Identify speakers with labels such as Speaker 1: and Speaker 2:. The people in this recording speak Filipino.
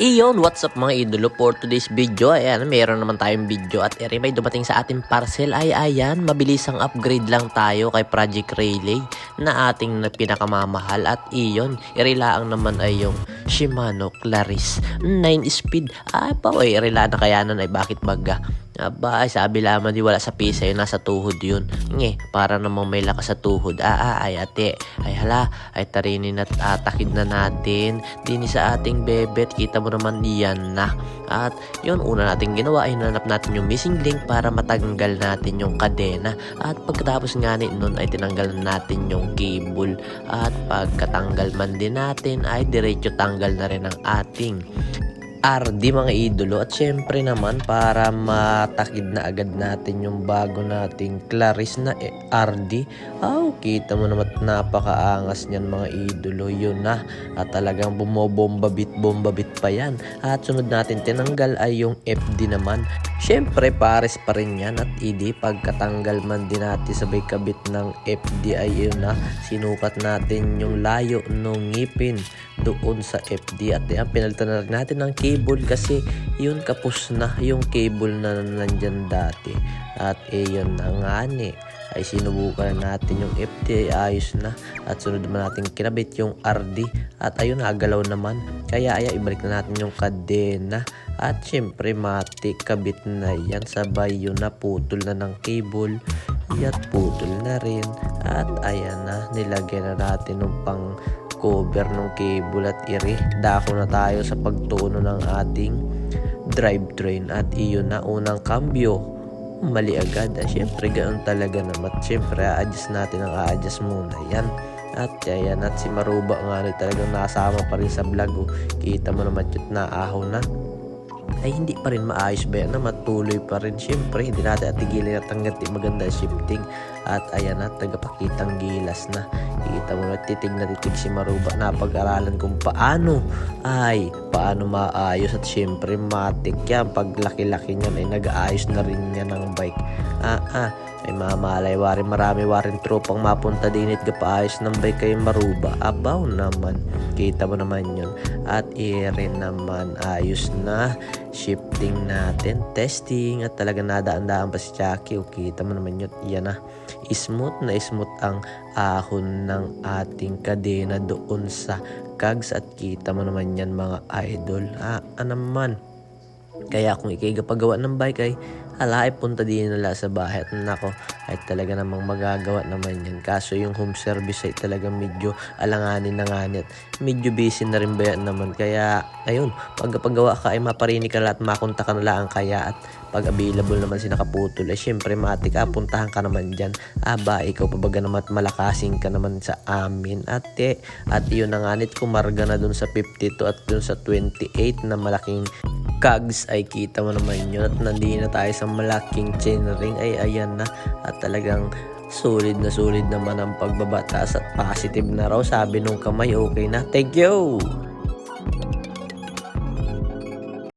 Speaker 1: Iyon, what's up mga idolo for today's video? Ayan, meron naman tayong video. At ere may dumating sa ating parcel. Ay ayan, mabilisang upgrade lang tayo kay Project Relay na ating na pinakamamahal. At iyon, irilaang naman ay yung Shimano Claris 9 speed. Ay pa, oy, irila na kaya nun ay bakit baga? Aba, ay sabi lamang di wala sa pisa yun, nasa tuhod yun. Nge, para namang may lakas sa tuhod. Ah, ah, ay ate, ay hala, ay tarinin at atakid na natin. Dini sa ating bebet, kita mo naman yan na. At yun, una natin ginawa ay nanap natin yung missing link para matanggal natin yung kadena. At pagkatapos nga nun ay tinanggal na natin yung cable. At pagkatanggal man din natin ay diretso tanggal na rin ang ating RD mga idolo. At syempre naman para matakid na agad natin yung bago nating Claris na eh, RD ah kita mo naman napakaangas niyan mga idolo. Yun na. At talagang bumobomba bit bomba bit pa yan. At sunod natin tinanggal ay yung FD naman. Syempre pares pa rin yan. At ID pagkatanggal man din natin sabay kabit ng FD ay yun na. Sinukat natin yung layo ng ngipin doon sa FD at yan pinalitan na natin ng cable kasi yun kapos na yung cable na nandyan dati. At eh yun na nga ni ay sinubukan na natin yung FD ay ayos na. At sunod naman natin kinabit yung RD at ayun nagalaw naman. Kaya ay ibalik na natin yung kadena. At syempre matik kabit na yan. Sabay yun na putol na ng cable. At putol na rin. At ayan na nilagyan na natin ng pang cover ng cable at iri. Dako na tayo sa pagtuno ng ating drivetrain at iyon na unang cambio. Mali agad. Ah, Siyempre, ganoon talaga naman. Siyempre, a-adjust natin ang a-adjust muna. Yan. At yan. At si Maruba nga rin talagang nasama pa rin sa vlog. Oh. Kita mo naman yun na ahaw na ay hindi pa rin maayos ba na matuloy pa rin syempre hindi natin atigilin at hanggang di maganda shifting at ayan na tagapakitang gilas na kita mo na titig na titig si Maruba. Na pag-aralan kung paano ay paano maayos at syempre matik yan. Pag laki-laki niyan ay nag-aayos na rin yan ng bike. Ah ah ay mamalay warin marami warin tropang mapunta din at gapaayos ng bike kay Maruba. Abaw naman. Kita mo naman yun. At i-rin naman ayos na. Shifting natin, testing. At talaga nadaan-daan pa si Chucky. O kita mo naman yun, yan na. Smooth na smooth ang ahon ng ating kadena doon sa kags at kita mo naman yan mga idol. Ah, ano naman. Kaya kung ikigapagawa ng bike ay hala ay punta din nila sa bahay. At nako ay talaga namang magagawa naman yan. Kaso yung home service ay talaga medyo alanganin na nga net medyo busy na rin ba yan naman? Kaya ayun pagpagawa ka ay maparini ka lahat makunta ka na lang kaya. At pag available naman si nakaputol ay syempre matik ah, puntahan ka naman dyan. Aba ikaw pabaga naman at malakasin ka naman sa amin ate? At yun na nga net kumarga na dun sa 52 at dun sa 28 na malaking Kags ay kita mo naman yun. At nandito na tayo sa malaking chainring ay ayan na. At talagang solid na solid naman ang pagbabatas at positive na raw. Sabi nung kamay okay na. Thank you